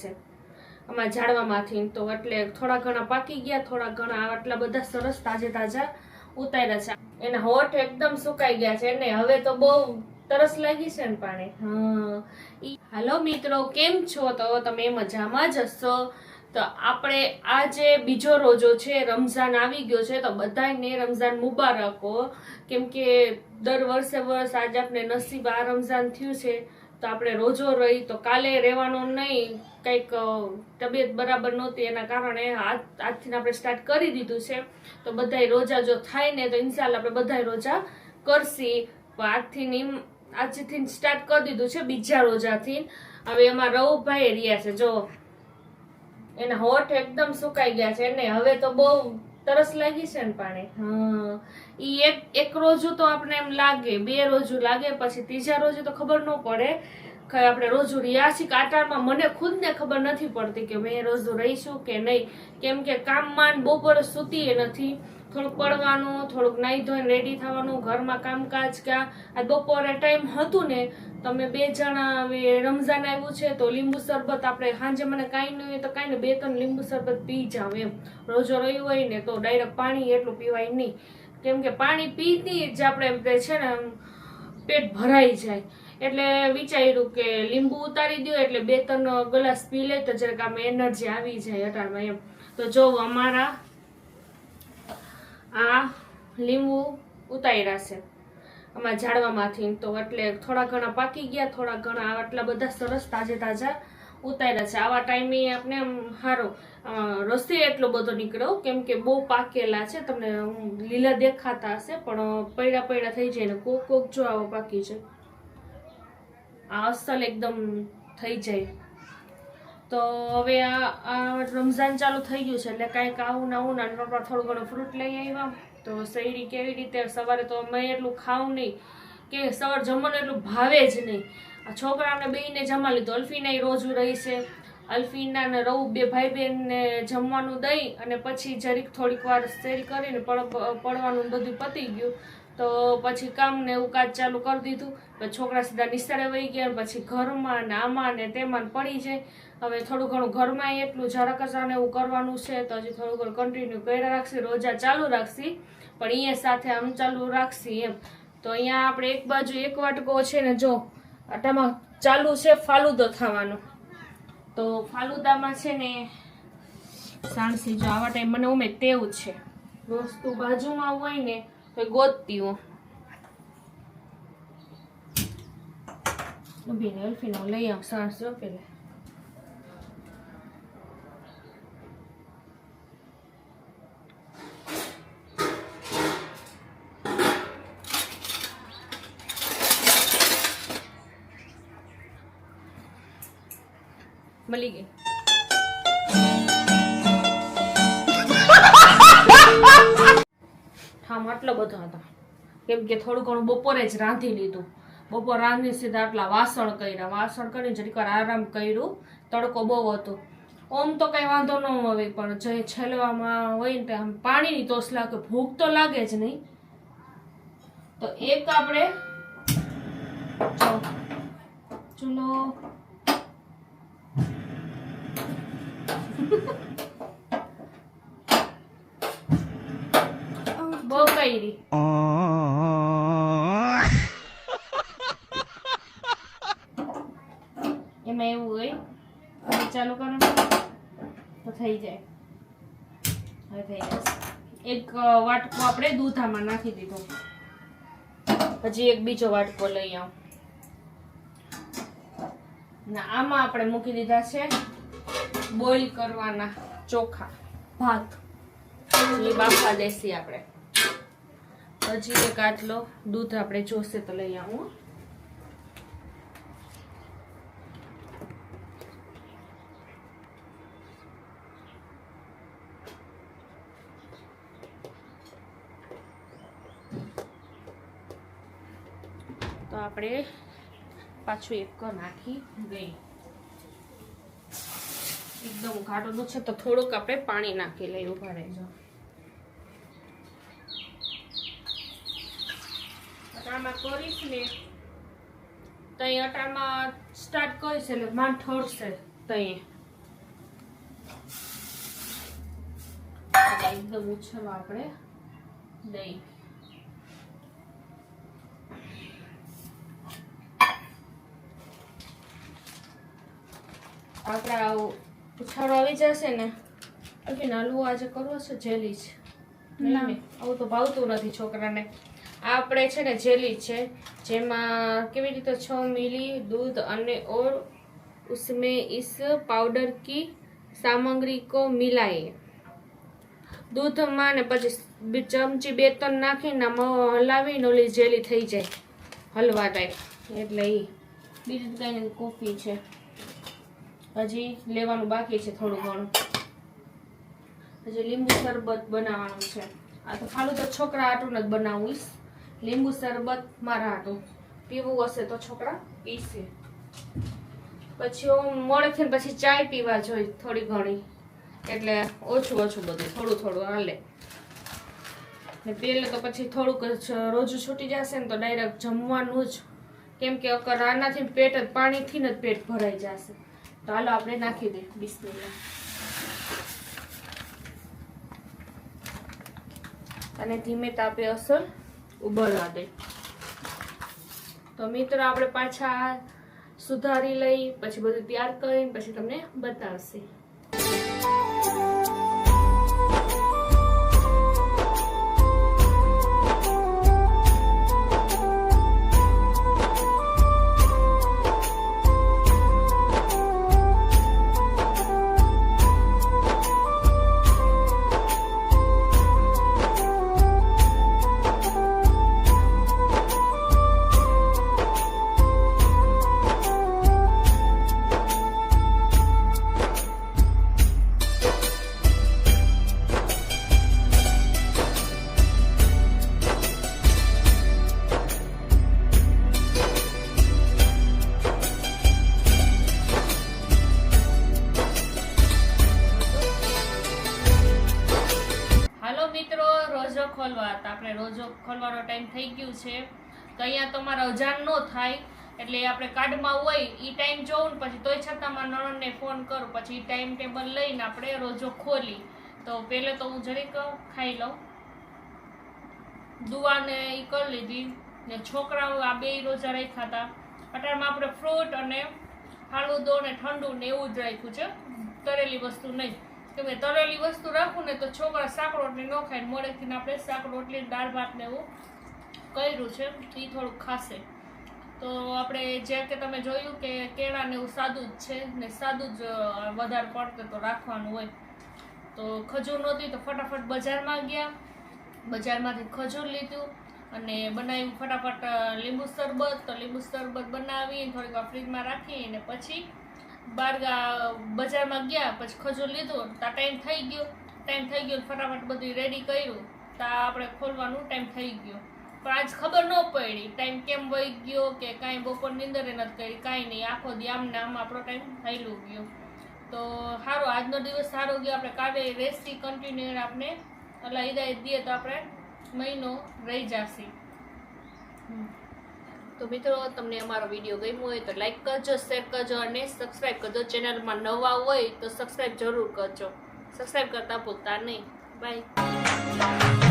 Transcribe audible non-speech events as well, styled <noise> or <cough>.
છે. ઝાડવામાંથી તો એટલે થોડા ઘણા પાકી ગયા, થોડા ઘણા આટલા બધા સરસ તાજે તાજા ઉતાર્યા છે. એના હોઠ એકદમ સુકાઈ ગયા છે ને હવે તો બહુ તરસ લાગી છે ને પાણી. હાલો મિત્રો, કેમ છો? તો તમે મજામાં જ હશો? તો આપણે આજે બીજો રોજો છે, રમઝાન આવી ગયો છે, તો બધાને રમઝાન મુબારકો. કેમ કે દર વર્ષે વર્ષ આજે આપણે નસીબ આ રમઝાન થયું છે. તો આપણે રોજો રહી તો કાલે રહેવાનો નહીં, કંઈક તબિયત બરાબર નહોતી એના કારણે આજથી આપણે સ્ટાર્ટ કરી દીધું છે. તો બધાય રોજા જો થાય ને તો ઇન્શાલ્લાહ આપણે બધાય રોજા કરશી. આજથી આજથી સ્ટાર્ટ કરી દીધું છે બીજા રોજાથી. હવે એમાં રવુભાઈ રહ્યા છે, જો. એના હોઠ એકદમ સુકાઈ ગયા છે ને, હવે તો બહુ તરસ લાગી છે ને પાણી? હા. ઈ એક એક રોજુ તો આપણે એમ લાગે, બે રોજુ લાગે, પછી ત્રીજા રોજે તો ખબર ન પડે કે આપણે રોજુ રહ્યા છીએ કાંટાળમાં મને ખુદને ખબર નથી પડતી કે મેં રોજુ રહીશું કે નહીં. કેમ કે કામમાં બપોરે સૂતી નથી. થોડુંક પડવાનું થોડુંક નાહી ધોઈને રેડી થવાનું, ઘરમાં કામકાજ ક્યાં આ બપોરે ટાઈમ હતું ને, તમે બે જણા રમઝાન આવ્યું છે, તો લીંબુ શરબત આપણે સાંજે મને કાંઈ નહીં હોય તો કાંઈ ને બે ત્રણ લીંબુ શરબત પી જાવ એમ. રોજો રહ્યું હોય ને તો ડાયરેક્ટ પાણી એટલું પીવાય નહીં. કેમ કે પાણી પીતી જ આપણે એમ છે ને પેટ ભરાઈ જાય. એટલે વિચાર્યું કે લીંબુ ઉતારી દો એટલે બે ત્રણ ગ્લાસ પી લે તો જરાક આમ એનર્જી આવી જાય અટાણમાં એમ. તો જો અમારા આ લીંબુ ઉતાર્યા છે. આમાં ઝાડવામાંથી તો એટલે થોડા ઘણા પાકી ગયા, થોડા ઘણા આટલા બધા સરસ તાજે તાજા ઉતાર્યા છે. આવા ટાઈમે આપણે સારો રસ્તે એટલો બધો નીકળ્યો કેમ કે બહુ પાકેલા છે. તમને લીલા દેખાતા હશે, પણ પૈડા પૈડા થઈ જાય ને કોક કોક જો આવો પાકી છે. આ અસલ એકદમ થઈ જાય. તો હવે આ રમઝાન ચાલુ થઈ ગયું છે, એટલે કાંઈક આવું આવું ને આના પર થોડું ઘણું ફ્રૂટ લઈ આવ્યા. તો શેરડી કેવી રીતે, સવારે તો મેં એટલું ખાવું નહીં કે સવાર જમવાનું એટલું ભાવે જ નહીં. આ છોકરાને બેને જમા લીધું, અલ્ફીના રોજ રહી છે. અલ્ફીના ને રવું બે ભાઈ બહેનને જમવાનું દઈ અને પછી જરીક થોડીક વાર શેરી કરીને પડવાનું બધું પતી ગયું. તો પછી કામ ને એવું કાજ ચાલુ કરી દીધું. પછી છોકરા સીધા નિશાળે વહી ગયા પછી ઘરમાં ને આમાં ને તેમાં પડી જાય. હવે થોડું ઘણું ઘરમાં એટલું જરાક ને એવું કરવાનું છે તો હજી થોડું ઘણું કન્ટિન્યુ કર્યા રાખશી, રોજા ચાલુ રાખશી. પણ અહીંયા સાથે આમ ચાલુ રાખશી એમ. તો અહીંયા આપણે એક બાજુ એક વાટકો છે ને જો, આટામાં ચાલુ છે ફાલુદો થવાનો. તો ફાલુદામાં છે ને સાણસી જો આવા ટાઈમ મને ઉમે તેવું છે. વસ્તુ બાજુમાં હોય ને તો એ ગોતતી હું ઊભી ને અલ્ફીનો લઈ આવ સાણસી પેલા મળી ગઈ ઠામ આટલો બધો હતા. કેમ કે થોડું ઘણું બપોરે જ રાંધી લીધું. બપોર રાંધી સીધા આટલા વાસણ કર્યા. વાસણ કરીને જરીક આરામ કર્યું. તડકો બહુ હતો. ઓમ તો કઈ વાંધો ન આવે, પણ જે છેલવામાં હોય ને આમ પાણીની તોસ લાગે. ભૂખ તો લાગે જ નહીં. તો એક આપણે ચલો. કરી <laughs> એમાં એવું હોય ચાલુ કરો તો થઈ જાય. હવે થઈ જશે એક વાટકો આપણે દૂધામાં નાખી દીધો. પછી એક બીજો વાટકો લઈ આવ. ના આમાં આપણે મૂકી દીધા છે બોઇલ કરવાના ચોખા. ભાત. બાફા દેસી આપણે. હજી એક આટલો દૂધ આપણે જોશે તો લઈ આવું તો આપણે પાછું એક નાખી ગઈ એકદમ ઘાટો દૂધ છે તો થોડુંક આપણે પાણી નાખી લઈએ, ઊભા રહેજો. અટાણમાં કરીશ ને તઈ અટાણમાં સ્ટાર્ટ કરીશ એટલે માન ઠરશે તો એકદમ ઉછળવા આપણે દહીં આપણે ઉછાળો આવી જશે ને કે નાલું આજે કરવો છે જેલી છે? આવું તો ભાવતું નથી છોકરાને. આ આપણે છે ને જેલી છે, જેમાં કેવી રીતે છ મિલી દૂધ અને ઓર ઉસમે ઇસ પાવડર કી સામગ્રી કો મિલાઈએ. દૂધમાં ને પછી ચમચી બે ત્રણ નાખીને હલાવીને ઓલી જેલી થઈ જાય, હલવા ટાઈપ. એટલે એ બીજું કાંઈ કોફી છે. હજી લેવાનું બાકી છે થોડું ઘણું. હજી લીંબુ શરબત બનાવવાનું છે. આ તો ખાલું તો છોકરા આટું જ બનાવીશ લીંબુ શરબત મારા આટું પીવું હશે તો છોકરા પીશે પછી હું મોડેથી ને પછી ચાય પીવા જોઈ થોડી ઘણી. એટલે ઓછું ઓછું બધું, થોડું થોડું હાલે. ને પેલે તો પછી થોડુંક રોજુ છૂટી જશે ને તો ડાયરેક્ટ જમવાનું જ. કેમ કે અકર આનાથી પેટ જ પાણીથી જ પેટ ભરાઈ જશે. તો હાલો આપણે નાખી દે બિસ્મિલ્લાહ. અને ધીમે તાપે અસર ઉભરવા દે. તો મિત્રો, આપણે પાછા સુધારી લઈ, પછી બધું તૈયાર કરીને પછી તમને બતાવશે. થઈ ગયું છે. તો અહીંયા તમારા અજાણ ન થાય. એટલે આપણે કાર્ડમાં હોય એ ટાઈમ જોઉં ને પછી તોય છતાં મારા નણંદને ફોન કરું. પછી એ ટાઈમ ટેબલ લઈને આપણે રોજો ખોલી. તો પહેલે તો હું જરીક ખાઈ લઉં. દુવાને એ કરી લીધી. ને છોકરાઓ આ બે રોજા રાખ્યા હતા. અટારમાં આપણે ફ્રૂટ અને ફાલુદો ને ઠંડુ ને એવું જ રાખ્યું છે. તરેલી વસ્તુ નહીં. કેમ કે તરેલી વસ્તુ રાખું ને તો છોકરા શાક રોટલી ન ખાય મોડેથી આપણે શાક રોટલી દાળ ભાત ને એવું કર્યું છે એ થોડુંક ખાશે. તો આપણે જે કે તમે જોયું કે કેળા ને એવું સાદું જ છે, ને સાદું જ વધારે પડતું તો રાખવાનું હોય. તો ખજૂર નહોતી તો ફટાફટ બજારમાં ગયા. બજારમાંથી ખજૂર લીધું અને બનાવ્યું ફટાફટ લીંબુ શરબત. તો લીંબુ શરબત બનાવી થોડીક વાર ફ્રીજમાં રાખી અને પછી બારગા, બજારમાં ગયા, પછી ખજૂર લીધું. તો ટાઈમ થઈ ગયો. ટાઈમ થઈ ગયો ફટાફટ બધું રેડી કર્યું. તો આપણે ખોલવાનું ટાઈમ થઈ ગયો. પણ આજ ખબર ન પડી. ટાઈમ કેમ વહી ગયો કે કાંઈ બપોર નીંદર નથી કરી, કાંઈ નહીં. આખો દી આમ ને આમ આપણો ટાઈમ થયેલું ગયો. તો સારો આજનો દિવસ સારો ગયો. આપણે કાલે રેસી કન્ટિન્યુ આપણે એટલે હિદાયત દઈએ તો આપણે મહિનો રહી જશે. તો મિત્રો, તમને અમારો વીડિયો ગમ્યો હોય તો લાઈક કરજો શેર કરજો અને સબસ્ક્રાઈબ કરજો. ચેનલમાં નવા હોય તો સબસ્ક્રાઈબ જરૂર કરજો. સબસ્ક્રાઈબ કરતા ભૂલતા નહીં. બાય